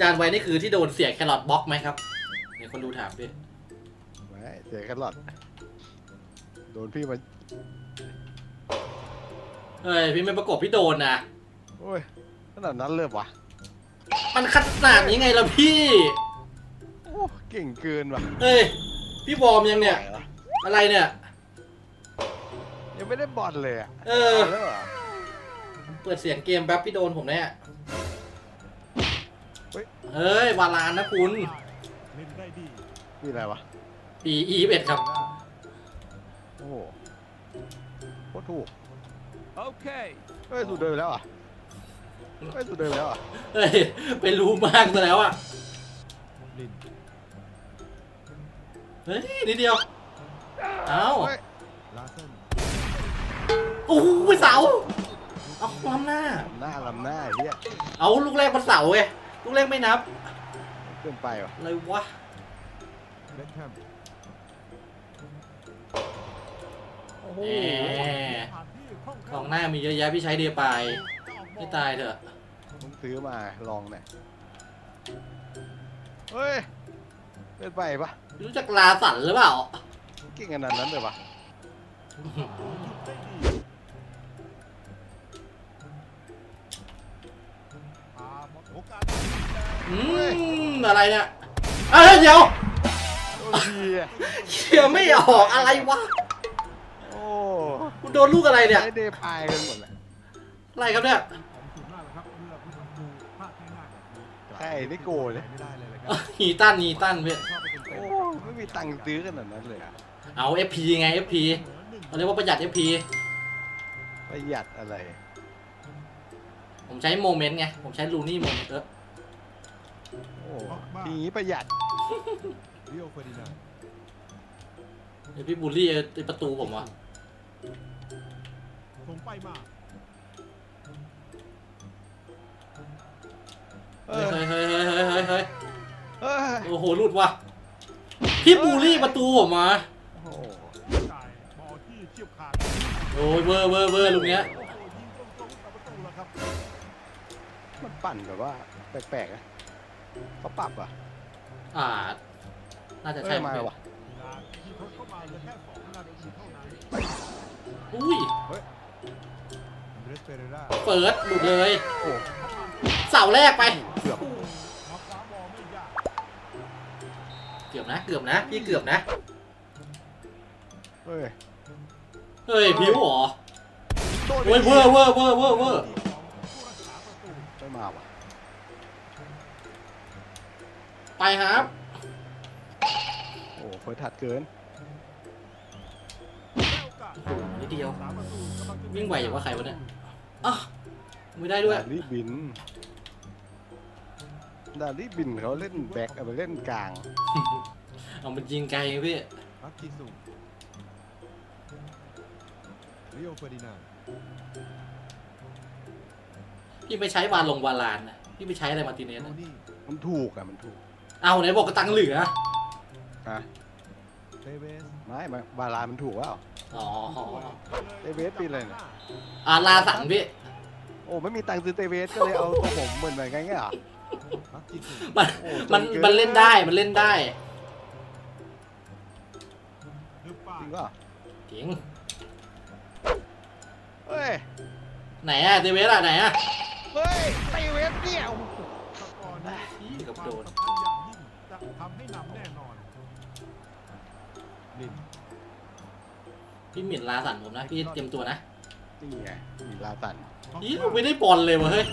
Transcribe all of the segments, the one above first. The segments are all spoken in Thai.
จานไว้นี่คือที่โดนเสียแครอทบล็อกไหมครับเนี่ยคนดูถามพี่ไม่เสียแค่หลอดโดนพี่มาเฮ้ยพี่ไม่ประกบพี่โดนนะโอ้ยขนาดนั้นเลยวะมันขนาดนี้ไงล่ะพี่โอ้เก่งเกินว่ะเฮ้ยพี่วอร์มยังเนี่ยไหวหรออะไรเนี่ย ยังไม่ได้บอลเลยอะเออาแล้วเหรอเปิดเสียงเกมแป๊บพี่โดนผมแน่ เฮ้ยเฮ้ยวาลานนะคุณเล่นได้ดีนี่อะไรวะปีอีเอ็ดครับ โอ้โหโคตรถูกโอเคเฮ้ยสุดเดิมแล้วอะเฮ้ยสุดเดิมแล้วอะเฮ้ยไปรู้มากซะแล้วอะลินเฮ้ยนิดเดียวเอ้าเฮ้ยลาเซนโอ้โหเสาเอาล้ำหน้าลำหน้าลำหน้าไอ้เฮียเอาลูกแรกมันเสาไง ลูกแรกไม่นับเกินไปว่ะอะไรวะเบคแฮมโอ้โหแหมของหน้ามีเยอะแยะพี่ใช้เดียไปไม่ตายเถอะผมซื้อมาลองหน่อยเฮ้ยเกินไปปะรู้จักลาสันหรือเปล่า เก่งขนาดนั้นเลยวะ อืมอะไรเนี่ยเอ้ยเดี๋ยวโอ้ยดีอะเชี่ยไม่ออกอะไรวะโอ้กูโดนลูกอะไรเนี่ย ใช้เดพายกันหมดเลยอะไรครับเนี่ยของสุดมากเลยครับเมื่อผู้ทำดูพลาดง่ายๆแบบนี้ใช่นี่โกเลยไม่ได้เลยครัเอ้ยฮีตันฮีตันพี่ชอบไปเป็นโอ้ไม่มีตังค์ซื้อขนาดนั้นเลยอะเอา FP ไง FP เขาเรียกว่าประหยัด FP ประหยัดอะไร ผมใช้โมเมนต์ไง ผมใช้ลูนี่โมเมนต์เออ โอ้ทีนี้ประหยัดเรียวเฟอร์ดินานด์เดี๋ยวพี่บูลลี่ไอ้ประตูผมวะส่งไปมาเอเฮ้ยอเฮ้ยเฮ้ยเฮ้ยเฮ้ยเฮ้ยเฮ้ยโอ้โหหลุดว่ะพี่บูลลี่ประตูผมมาโอ้โหจ่ายบอลที่เฉียบขาดโอ้ยเวอร์เวอร์เวอร์ลูกเนี้ยโอ้โหยิงตรงๆกับประตูแล้วครับ มันปั่นแบบว่าแปลกๆอะ เขาปรับอะอ่า น่าจะเอ้ใช่ยมาว่ะเวลาที่ทดเข้ามาเหลือแค่สองนาทีเท่านั้นอุ้ยอันเดรสเปเรราเปิดหลุดเลย โอ้เสาแรกไป เกือบมาคว้าบอลไม่ยากเกือบนะ เกือบนะ พี่เกือบนะ เฮ้ย เฮ้ยผิวเหรอ โดนโอ้ยเวอร์เวอร์เวอร์เวอร์เวอร์ผู้รั ไปครับ โอ้เฟิร์สทัดเกินได้โอกาสนิดเดียวสามประตูกำลังจะวิ่งไวอย่างว่าใครวะเนี่ยอะไม่ได้ด้วย ดาลี่บิน ดาลี่บินเขาเล่นแบ็คเอาไปเล่นกลางเอามันยิงไกลพี่พักจีสุเรียวเฟอร์ดินานด์พี่ไปใช้วานลงวาลานนะพี่ไปใช้อะไรมาร์ติเนสโทนะนี่มันถูกอะมันถูก เอาไหนบอกกระตังเหลือฮะเตเวสไม่มาบาลานมันถูกแล้วอ๋อ เตเวสปีอะไรเนี่ยอ่าลาสันพี่ โอ้ไม่มีตังค์ซื้อเตเวสก็เลยเอาตัวผมเหมือนเหมือนกันไงอะพักจีสุมันโอ้มันจนเกินมันเล่นได้ มันเล่นได้หรือเปล่าจริงป่ะจริงเฮ้ยไหนอะเดเวสอะไหนอะเฮ้ยเตเวสเนี่ยโอ้โหสกอร์นี้อี้มีกับความโดน พี่หมิ่นลาสันผมนะ พี่เตรียมตัวนะนี่ไงมีลาตันอีผมไม่ได้บอลเลยวะเฮ้ย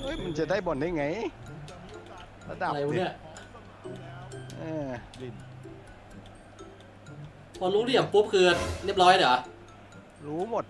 เฮ้ยมันจะได้บอลได้ไง ระดับอะไรวะเนี่ย เออลินพอรู้เหลี่ยมปุ๊บคือเรียบร้อยเหรอ รู้หมด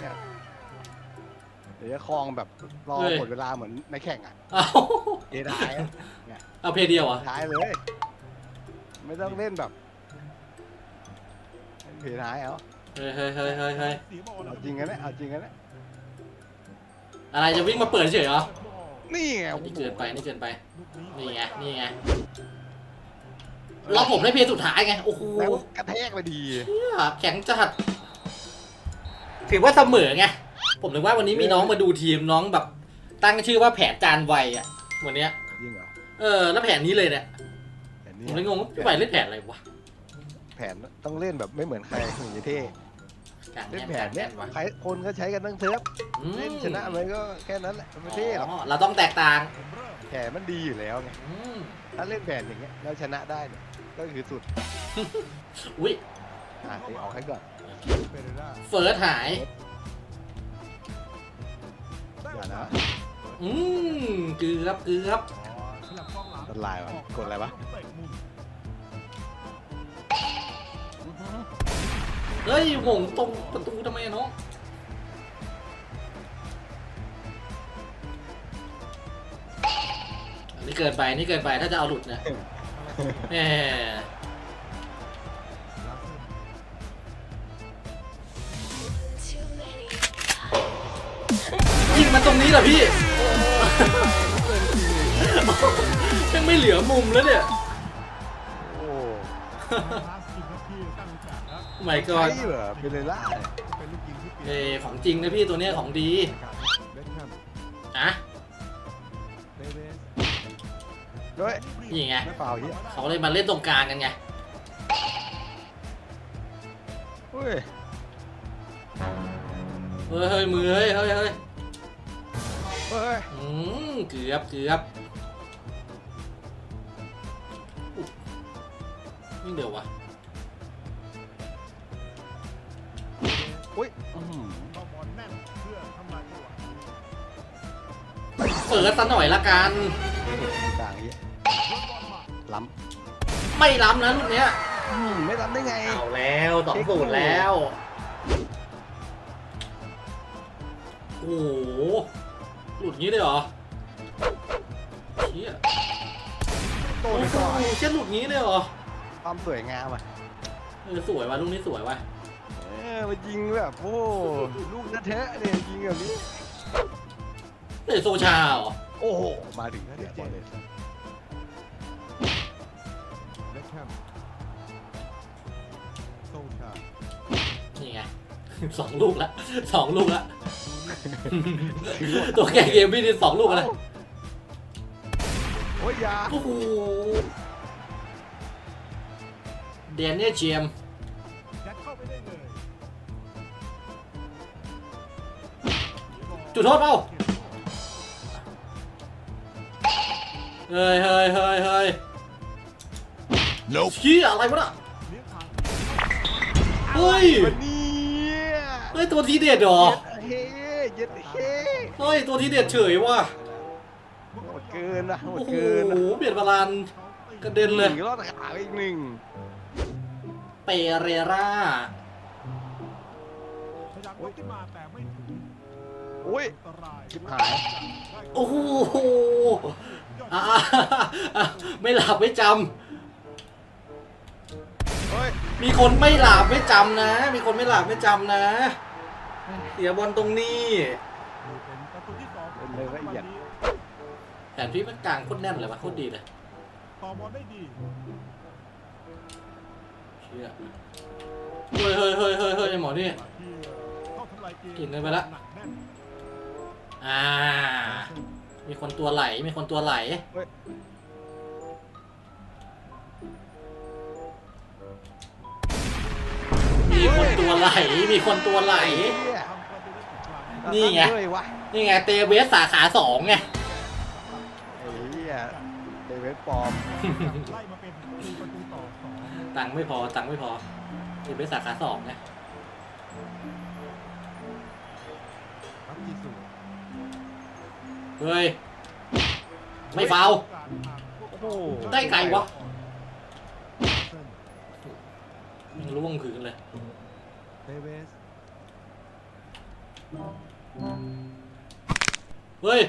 เนี่ยเดี๋ยวจะคลองแบบรอเฮ้ย หมดเวลาเหมือนในแข่งอะเอาเอท้ายอะเอาเพย์เดียวเหรอ ท้ายเลย ไม่ต้องเล่นแบบ เล่นเพท้ายเอาเฮ้ยเฮ้ยเฮ้ยเฮ้ยเฮ้ยเอาจริงกันนะเอาจริงกันนะอะไรจะวิ่งมาเปิดเฉยเหรอ นี่ไงนี่เกินไป นี่เกินไป นี่ไง นี่ไงเราผมได้เพย์สุดท้ายไง โอ้โหแล้วกระแทกไปดี เหี้ยแข็งจัด ถือว่าเสมอไง ผมถึงว่าวันนี้มีน้องมาดูทีมน้องแบบ ตั้งชื่อว่าแผนจานไวอะ วันเนี้ยยิ่งเหรอเออ แล้วแผนนี้เลยเนี่ยแผนผนี้มเลยงงว่าพี่ไปเล่นแผนอะไรวะ แผนต้องเล่นแบบไม่เหมือนใครถึงจะเท่การเล่นแผแผนนเนี่เนี้ยยใครคนก็ใช้กันทั้งเซิร์ฟอืมเล่นชนะมันก็แค่นั้นแหละมันไม่เท่หรอกอ๋อเราต้องแตกต่างผมเริ่มแผนมันดีอยู่แล้วไงอืมถ้าเล่นแผนอย่างเงี้ยแล้วชนะได้เนี่ยก็คือสุดอุ้ยอะเตะออกให้ก่อนเปเรร่าเฟิร์สหายได้อย่านะอืมเกือบเกือบอ๋อขยับกองหลังตัดลายวะกดอะไรวะ เตะมุมเฮ้ยหงตรงประตูทำไมอะน้องอันนี่เกินไปนี่เกินไปถ้าจะเอาหลุดเนี่ยแหมลาเซนยิงมันตรงนี้เหรอพี่ยังไม่เหลือมุมแล้วเนี่ย โอ้ สแล้วไม่ก่อใช่นเหรอเป็นเลยล่าเนี่ยเป็นลูกยิงที่เปลี่เอยนของจริงนะพี่ตัวเนี้ยของดีเบ็คแฮมอะเดเวสด้วยนี่ไงไม่เปล่าเฮียเขาเลยมาเล่นตรงกลางกันไงเฮ้ยเฮ้ยเฮ้ยมือเฮ้ยเฮ้ยเฮ้ยเฮ้ยอืมเกือบเกือบอุ๊ยวิ่งเร็ววะ เปิดซะหน่อยละกันกลางเฮียยกบอลมาล้ไม่ล้ำนะลูกเนี้ยำอื้อไม่ล้ำได้ไงเอาแล้วสองศูนย์แล้วโอ้โหหลุดงี้เลยเหรอเชี่ยโตโอ้ไปโหก่อนเชี่ยหลุดงี้เลยเหรอความสวยงามอะเออสวยว่ะลูกนี้สวยว่ะเออมายิงแบบโอ้ลูกนัดเทะเนี่ยยิงแบบนี้ เตะโซชาเหรอโอ้โห มาถึงแล้วเนี่ยบอลเลยเบ็คแฮมโซชานี่ไง สองลูกละสองลูกละดูนี่ตัวแก่เกมพี่นี่สองลูกแล้วโอ้ยอยาโอ้โหเดนเนี่ยเจียมยัดเข้าไปได้เลยจุดโทษเปล่า เฮ้ยเฮ้ยเฮ้ยเฮ้ย Nope เชี่ยอะไรวะน่ะเลี้ยงผ่านเฮ้ยวันนี้เฮ้ยตัวทีเด็ดเหรอ เฮ้เย็ดเฮ้เฮ้ยตัวทีเด็ดเฉยว่ะโหดเกินนะโหโอ้ดโหเกินนะเบียดบาลานกระเด็นเลยหงรอดขาไปอีกหนึ่งเปเรราพยายามยกขึ้นมาแต่ไม่ถึงโอ้ยอันตรายชิบหายโอ้โห อะอะอะไม่หลับไม่จเฮ้ยำมีคนไม่หลับไม่จำนะ มีคนไม่หลับไม่จำนะเสียบอลตรงนี้นี่เป็นประตูที่สองเป็นเลยละเอียดวันนี้แต่พี่มันกลางโคตรแน่นเลยวะโคตรดีเลยต่อบอลได้ดีเชี่ยเฮ้ยเฮ้ยเฮ้ยเฮ้ยเฮ้ยไอ้หมอนี่ ที่เข้าทำลายเกมกินกันไปละ หนักแน่นอ่า มีคนตัวไหล มีคนตัวไหลมีคนตัวไหล มีคนตัวไหล เหี้ยทำประตูได้อีกครั้งนี่ไงเลยวะนี่ไงเตเวสสาขาสองไง ไอ้เหี้ยเดวิดปลอมไล่มาเป็นสี่ประตูต่อสองตังค์ไม่พอ ตังค์ไม่พอเตเวสสาขาสองไง เฮ้ย ไม่ฟาวโอ้โหได้ไกลวะเส้นยังร่วงพื้นเลยเดเวสเฮ้ย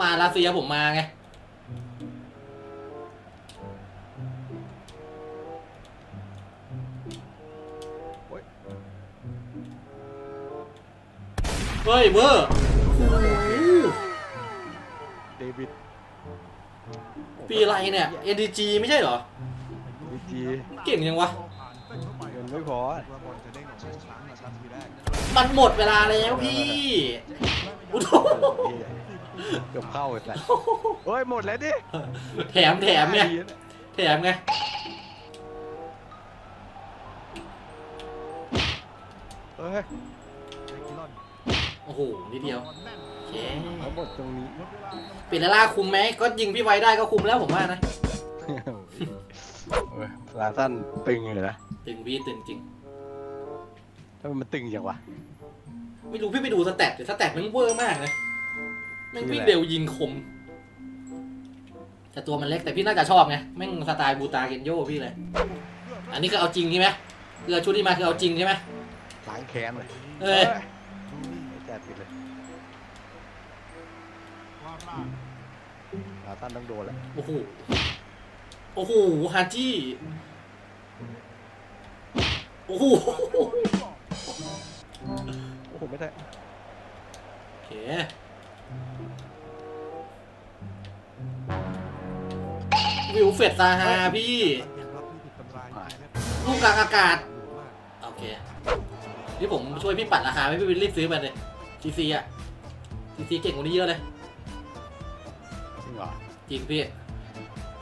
มาลาเซียผมมาไง เฮ้ยเวอร์โอ้โหเดวิดปีอะไรเนี่ย NDG ไม่ใช่เหรอดีจีเก่งยังวะผ่านเส้นเข้าไปเงินไม่พอว่าบอลจะเด้งออกไปครั้งนะครับนาทีแรกมันหมดเวลาแล้วพี่อุดโอ้โหเกือบเข้าเลยเฮ้ยหมดแล้วดิแถมแถมไงแถมไงเฮ้ยเรกิลอน โอ้โหนิดเดียวแน่นโอเคทั้งหมดตรงนี้หมดเวลาปิดแล้วล่าคุมไหมก็ยิงพี่ไว้ได้ก็คุมแล้วผมว่านะเฮ้ยลาสั้นตึงเลยนะตึงพี่ตึงจริงทำไมมันตึงอย่างวะไม่รู้พี่ไปดูสแตทแต่สแตทมันเวอร์มากนะแม่งวิ่งนี่แหละเร็วยิงคม แต่ตัวมันเล็กแต่พี่น่าจะชอบไงแม่งสไตล์บูตาเกนโยพี่เลย อันนี้คือเอาจริงใช่ไหมเรือชุดนี้มาคือเอาจริงใช่ไหมล้างแค้นเลย ว่าร่างลาสั้นต้องโดนแล้วโอ้โห โอ้โห ฮาจี้ โอ้โห โอ้โห ไม่ได้โอเค วิวเฟดซาฮาพี่เกมรับที่ผิดตำราจริงๆครับลูกกลางอากาศหรูมากโอเค นี่ผมช่วยพี่ปัดราคาให้พี่วินรีบซื้อไปเลยซีซีอะซีซีเก่งกว่านี้เยอะเลยจ ริงเหรอจริงพี่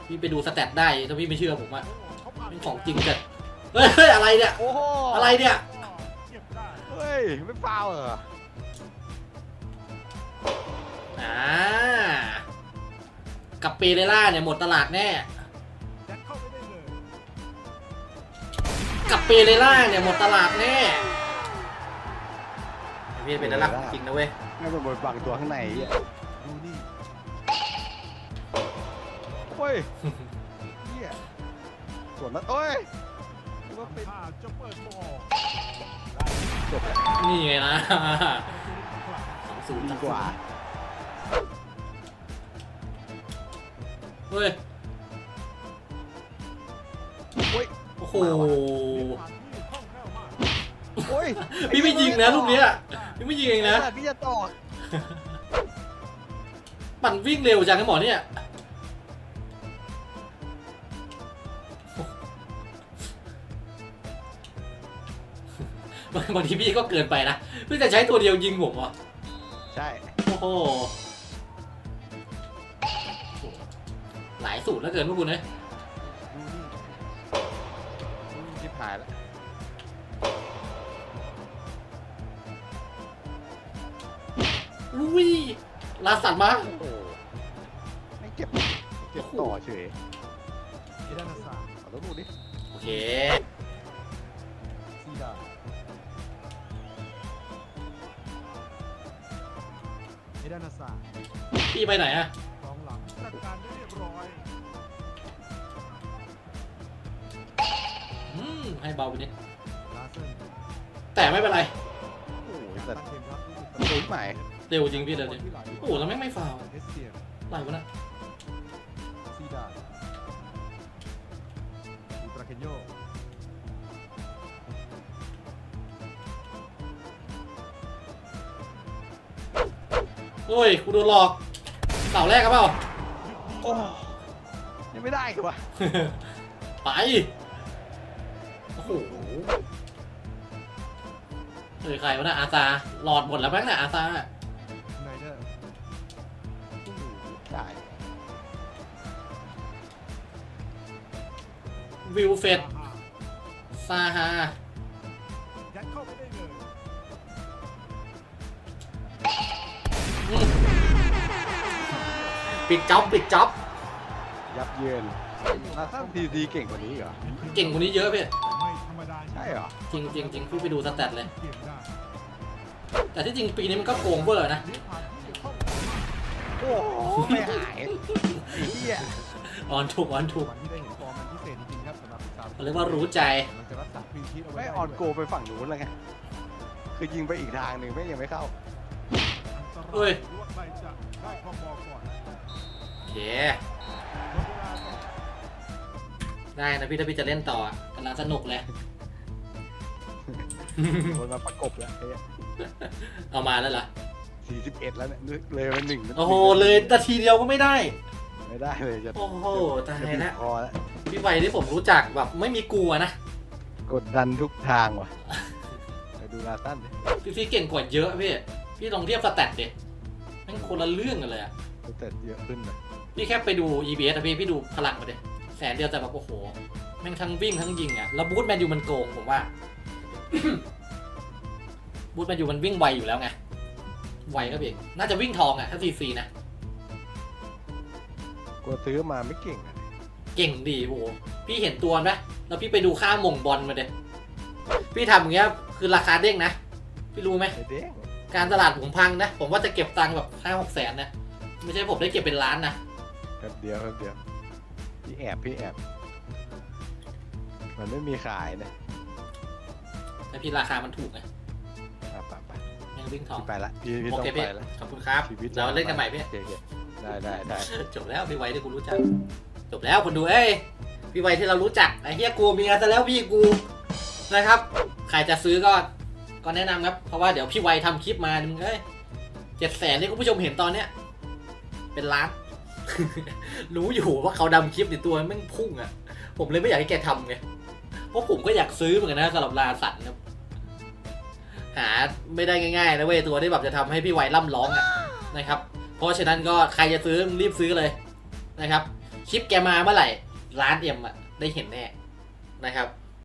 พี่ไปดูสแตทได้ถ้าพี่ไม่เชื่อผมอะเป็นของจริงจัดเฮ้ยเฮ้ยอะไรเนี่ย โอ้โหอะไรเนี่ยเก็บได้เฮ้ย ไม่ฟาวเหรออ่ากับเปเรล่าเนี่ยหมดตลาดแน่ยัดเข้าไปได้เลยกับเปเรล่าเนี่ยหมดตลาดแน่พี่เป็นน่ารักจริงนะเว้ยงั้นมันบนบังตัวข้างในอะ เฮ้ยเฮียส่วนนั้นโอ้ยนึกว่าเป็นถ้าจะเปิดบอลจบแล้วนี่ไงนะกลับสองศูนย์ดีกว่าเฮ้ยโอ้ยโอ้โหผ่านที่คล่องแคล่วมากโอ้ยพี่ไม่ยิงนะลูกเนี้ยพี่ไม่ยิงเองนะพี่จะต่อปั่นวิ่งเร็วจังไอ้หมอเนี่ย บางทีพี่ก็เกินไปนะเพิ่งจะใช้ตัวเดียวยิงผมเหรอใช่ โอ้โหหลายสูตรแล้วเกินพวกคุณนะดูนี่ชิบหายแล้วอุ้ยลาสัตว์มา โอ้โหไม่เก็บเก็บต่อเฉยเอดานาซาเอาต้องดูดิ โอเค ดานาซาพี่ไปไหนอะกองหลังจัดการได้เรียบร้อยอืมให้เบาไปนิดลาเซนแต่ไม่เป็นไร โอ้โหการแต่ ตั้งเกมรับที่ผิดโอ้ยหมาย เร็วจริงพี่เร็วจริงโอ้โหแล้วแม่งไม่ฟาวล์เอสเซียนอะไรวะนะซีดาอูตราเคนโย โอ้ยกูโดนหลอกเสาแรกครับเปล่า โอ้ยังไม่ได้อีกว่ะไป โอ้โหเฮ้ยใครวะนะอาซาหลอดหมดแล้วมั้งเนี่ยอาซาไนเดอร์ได้วิวเฟดอาฮาซาฮา ปิดจ็อบปิดจ็อบยับเยินลาสั้นทีดีเก่งกว่านี้เหรอ เก่งกว่านี้เยอะพี่ไม่ธรรมดาใช่เหรอ จริงจริงจริงพี่ไปดูสแตทเลยเกมได้แต่ที่จริงปีนี้มันก็โกงเวอร์นะ เลี้ยงผ่านที่คล่องโอ้โหไม่หายไอ้เหี้ยออนถูกออนถูกวันที่ได้เห็นฟอร์มมันพิเศษจริงๆครับสำหรับสาวเขาเรียกว่ารู้ใจ มันจะรักษาคลีนชีทเอาไว้ไม่ได้ออนโกไปฝั่งนู้นแล้วไง คือยิงไปอีกทางหนึ่งไม่ยังไม่เข้า เอ้ยรู้ว่าใครจะได้คอมบอลก่อนโอเคหมดเวลาก่อน ได้นะพี่ถ้าพี่จะเล่นต่ออะกำลังสนุกเลย โดนมาประกบแล้วไอ้เอามาแล้วเหรอ สี่สิบเอ็ดแล้วเนี่ยเลยมาหนึ่งโอ้โห เลยนาทีเดียวก็ไม่ได้ ไม่ได้เลยจะโอ้โห ตายจะบีบแล้วคอแล้วพี่ไวที่ผมรู้จักแบบไม่มีกลัวนะ กดดันทุกทางว่ะไปดูดูลาตันดิพี่ซีเก่งกว่าเยอะพี่ พี่ลองเทียบสแตทดิแม่งคนละเรื่องกันเลยอะ แต่เยอะขึ้นนะ พี่แค่ไปดู EBS อะพี่พี่ดูพลังมาดิแสนเดียวแต่แบบโอ้โหแม่งทั้งวิ่งทั้งยิงอะแล้วบูธแมนยูมันโกงผมว่า บูธแมนยูมันวิ่งไวอยู่แล้วไงไวครับพี่น่าจะวิ่งทองอะถ้าซีซีนะกลัวซื้อมาไม่เก่งอะเก่งดีโอ้โหพี่เห็นตัวไหมแล้วพี่ไปดูค่าหม่งบอลมาเด็พี่ทำอย่างเงี้ยคือราคาเด้งนะพี่รู้ไหมไอเด้งการตลาดผมพังนะ ผมว่าจะเก็บตังค์แบบห้าหกแสนนะ ไม่ใช่ผมได้เก็บเป็นล้านนะแป๊บเดียวแป๊บเดียวพี่แอบพี่แอบ มันไม่มีขายนะแต่พี่ราคามันถูกไงอะไปไปยังวิ่งทองพี่ไปละพี่พี่โอต้องเคไปพี่ละขอบคุณครับชีวิตเดี๋ยวเล่นกันใหม่พี่ โอเคโอเคได้ได้ได้จบแล้วพี่ไว้ที่กูรู้จัก จบแล้วคนดูเอ้ยพี่ไว้ที่เรารู้จักไอ้เฮียกูเมียซะแล้วพี่กูนะครับใครจะซื้อก็ก็แนะนำครับเพราะว่าเดี๋ยวพี่ไวทำคลิปมามึงเอ้ยเจ็ดแสนที่คุณผู้ชมเห็นตอนเนี้ยเป็นล้าน รู้อยู่ว่าเขาดำคลิปในตัวแม่งพุ่งอะ ผมเลยไม่อยากให้แกทำไง เพราะผมก็อยากซื้อเหมือนกันนะสำหรับลาสันครับหาไม่ได้ง่ายๆนะเว้ยตัวที่แบบจะทำให้พี่ไวล่ำร้องอะนะครับ เพราะฉะนั้นก็ใครจะซื้อรีบซื้อเลยนะครับ คลิปแกมาเมื่อไหร่ร้านเอ็มอะได้เห็นแน่นะครับ